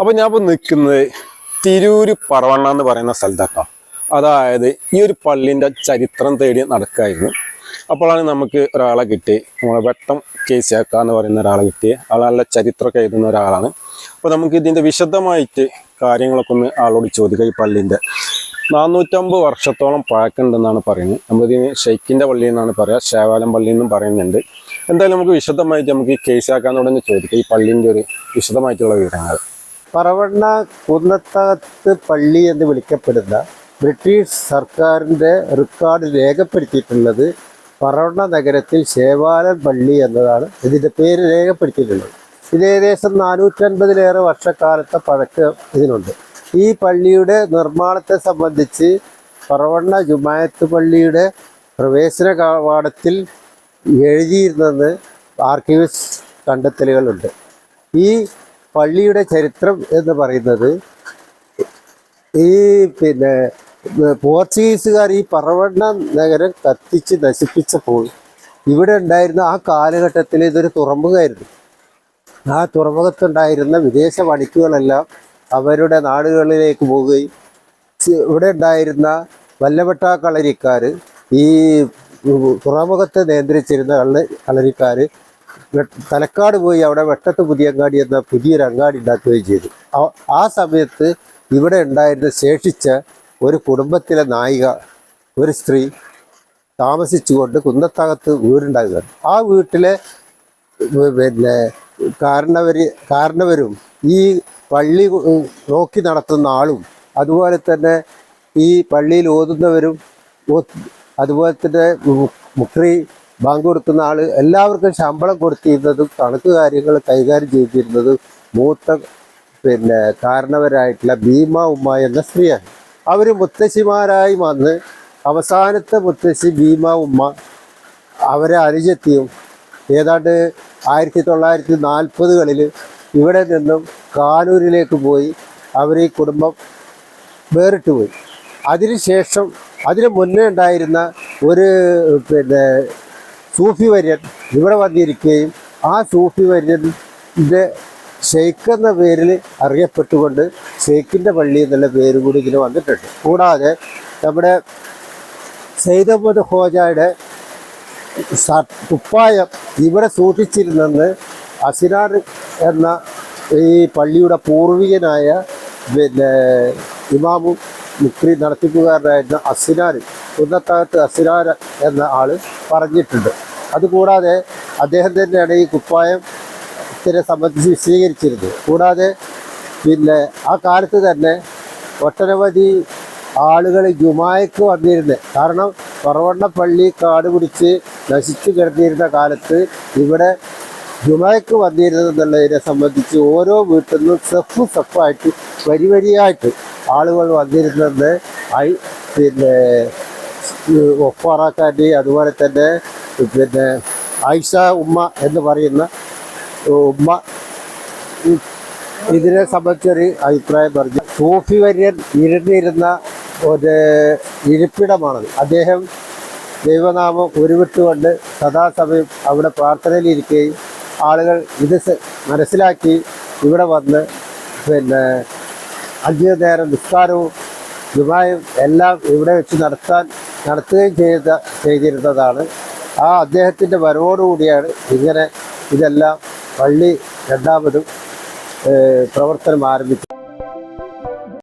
അപ്പോൾ ഞാൻ ഇപ്പോൾ നിൽക്കുന്നത് തിരൂര് പറവണ്ണ എന്ന് പറയുന്ന സ്ഥലത്താക്കാം അതായത് ഈ ഒരു പള്ളിന്റെ ചരിത്രം തേടി നടക്കായിരുന്നു. അപ്പോഴാണ് നമുക്ക് ഒരാളെ കിട്ടി നമ്മളെ വെട്ടം കേസിയാക്ക എന്ന് പറയുന്ന ഒരാളെ കിട്ടി ആൾ നല്ല ചരിത്രമൊക്കെ എഴുതുന്ന ഒരാളാണ്. അപ്പോൾ നമുക്ക് ഇതിന്റെ വിശദമായിട്ട് കാര്യങ്ങളൊക്കെ ഒന്ന് ആളോട് ചോദിക്കുക ഈ പള്ളിന്റെ നാനൂറ്റമ്പത് വർഷത്തോളം പഴക്കമുണ്ടെന്നാണ് പറയുന്നത്. നമ്മളിതിന് ഷെയ്ക്കിന്റെ പള്ളി എന്നാണ് പറയുക ശേവാലം പള്ളി എന്നും പറയുന്നുണ്ട്. എന്തായാലും നമുക്ക് വിശദമായിട്ട് നമുക്ക് ഈ കേസിയാക്കാനോടൊന്ന് ചോദിക്കാം ഈ പള്ളിന്റെ ഒരു വിശദമായിട്ടുള്ള വിവരങ്ങൾ. പറവണ്ണ കുന്നത്തകത്ത് പള്ളി എന്ന് വിളിക്കപ്പെടുന്ന ബ്രിട്ടീഷ് സർക്കാരിന്റെ റെക്കോർഡ് രേഖപ്പെടുത്തിയിട്ടുള്ളത് പറവണ്ണ നഗരത്തിൽ ശേവാലൻ പള്ളി എന്നതാണ്. ഇതിന്റെ പേര് രേഖപ്പെടുത്തിയിട്ടുള്ളത്. ഇത് ഏകദേശം നാനൂറ്റൻപതിലേറെ വർഷക്കാലത്തെ പഴക്കം ഇതിനുണ്ട്. ഈ പള്ളിയുടെ നിർമ്മാണത്തെ സംബന്ധിച്ച് പറവണ്ണ ജുമായത്ത് പള്ളിയുടെ പ്രവേശന കവാടത്തിൽ എഴുതിയിരുന്നെന്ന് ആർക്കൈവ്സ് കണ്ടെത്തലുകളുണ്ട്. ഈ പള്ളിയുടെ ചരിത്രം എന്ന് പറയുന്നത് ഈ പിന്നെ പോർച്ചുഗീസുകാർ ഈ പറവണ്ണ നഗരം കത്തിച്ച് നശിപ്പിച്ചപ്പോൾ ഇവിടെ ഉണ്ടായിരുന്ന ആ കാലഘട്ടത്തിൽ ഇതൊരു തുറമുഖമായിരുന്നു. ആ തുറമുഖത്തുണ്ടായിരുന്ന വിദേശ വണിക്കുകളെല്ലാം അവരുടെ നാടുകളിലേക്ക് പോവുകയും ഇവിടെ ഉണ്ടായിരുന്ന വല്ലവട്ട കളരിക്കാർ ഈ തുറമുഖത്തെ നിയന്ത്രിച്ചിരുന്ന കള കളരിക്കാർ തലക്കാട് പോയി അവിടെ വെട്ടത്ത് പുതിയങ്ങാടി എന്ന പുതിയൊരു അങ്ങാടി ഉണ്ടാക്കുകയും ചെയ്തു. ആ- സമയത്ത് ഇവിടെ ഉണ്ടായിരുന്ന ശേഷിച്ച ഒരു കുടുംബത്തിലെ നായിക ഒരു സ്ത്രീ താമസിച്ചുകൊണ്ട് കുന്നത്തകത്ത് വീടുണ്ടാകുകയാണ് ആ വീട്ടിലെ പിന്നെ കാരണവര് കാരണവരും ഈ പള്ളി നോക്കി നടത്തുന്ന ആളും അതുപോലെ തന്നെ ഈ പള്ളിയിൽ ഓതുന്നവരും അതുപോലെ തന്നെ മുക്രി ബാങ്ക് കൊടുക്കുന്ന ആൾ എല്ലാവർക്കും ശമ്പളം കൊടുത്തിരുന്നതും കണക്ക് കാര്യങ്ങൾ കൈകാര്യം ചെയ്തിരുന്നതും മൂത്ത പിന്നെ കാരണവരായിട്ടുള്ള ഭീമ ഉമ്മ എന്ന സ്ത്രീയാണ്. അവർ മുത്തശ്ശിമാരായി വന്ന് അവസാനത്തെ മുത്തശ്ശി ഭീമ ഉമ്മ അവരെ അനുജത്തിയും ഏതാണ്ട് ആയിരത്തി തൊള്ളായിരത്തി നാൽപ്പതുകളിൽ ഇവിടെ നിന്നും കാനൂരിലേക്ക് പോയി അവർ ഈ കുടുംബം വേറിട്ട് പോയി. അതിനുശേഷം അതിന് മുന്നേ ഉണ്ടായിരുന്ന ഒരു പിന്നെ സൂഫി വര്യൻ ഇവിടെ വന്നിരിക്കുകയും ആ സൂഫി വര്യന്റെ ഷെയ്ഖ് എന്ന പേരിൽ അറിയപ്പെട്ടുകൊണ്ട് ഷെയ്ഖിന്റെ പള്ളി എന്നുള്ള പേര് കൂടി ഇതിൽ വന്നിട്ടുണ്ട്. കൂടാതെ നമ്മുടെ സെയ്ദ് അഹമ്മദ് ഹോജയുടെ കുപ്പായം ഇവിടെ സൂക്ഷിച്ചിരുന്നെന്ന് അസിനാർ എന്ന ഈ പള്ളിയുടെ പൂർവികനായ പിന്നെ ഇമാമും മുക്രി നടത്തിപ്പുകാരനായിരുന്ന അസിനാർ കുന്നത്തകത്ത് അസിനാർ എന്ന ആൾ പറഞ്ഞിട്ടുണ്ട്. അതുകൂടാതെ അദ്ദേഹം തന്നെയാണ് ഈ കുപ്പായം ത്തിനെ സംബന്ധിച്ച് വിശദീകരിച്ചിരുന്നത്. കൂടാതെ പിന്നെ ആ കാലത്ത് തന്നെ ഒട്ടനവധി ആളുകൾ ജുമായക്ക് വന്നിരുന്നത് കാരണം പറവണ്ണ പള്ളി കാട് പിടിച്ച് നശിച്ചു കിടന്നിരുന്ന കാലത്ത് ഇവിടെ ജുമായക്ക് വന്നിരുന്നതെന്നുള്ളതിനെ സംബന്ധിച്ച് ഓരോ വീട്ടിൽ നിന്നും സെഫ് സെഫായിട്ട് വരി വരിയായിട്ട് ആളുകൾ വന്നിരുന്നത് ഐ പിന്നെ ഒപ്പാറാക്കാന്റെ അതുപോലെ തന്നെ പിന്നെ ആയിഷ ഉമ്മ എന്ന് പറയുന്ന ഉമ്മ. ഇതിനെ സംബന്ധിച്ചൊരു അഭിപ്രായം പറഞ്ഞു. സൂഫി വര്യൻ ഇരുന്നിരുന്ന ഒരു ഇരിപ്പിടമാണത്. അദ്ദേഹം ദൈവനാമം ഉരുവിട്ടുകൊണ്ട് സദാസമയം അവിടെ പ്രാർത്ഥനയിലിരിക്കുകയും ആളുകൾ ഇത് മനസ്സിലാക്കി ഇവിടെ വന്ന് പിന്നെ അഞ്ചു നേരം നിസ്കാരവും ജുമായും എല്ലാം ഇവിടെ വെച്ച് നടത്താൻ നടത്തുകയും ചെയ്ത ചെയ്തിരുന്നതാണ്. ആ അദ്ദേഹത്തിന്റെ വരവോടുകൂടിയാണ് ഇങ്ങനെ ഇതെല്ലാം പള്ളി രണ്ടാമതും പ്രവർത്തനം ആരംഭിച്ചത്.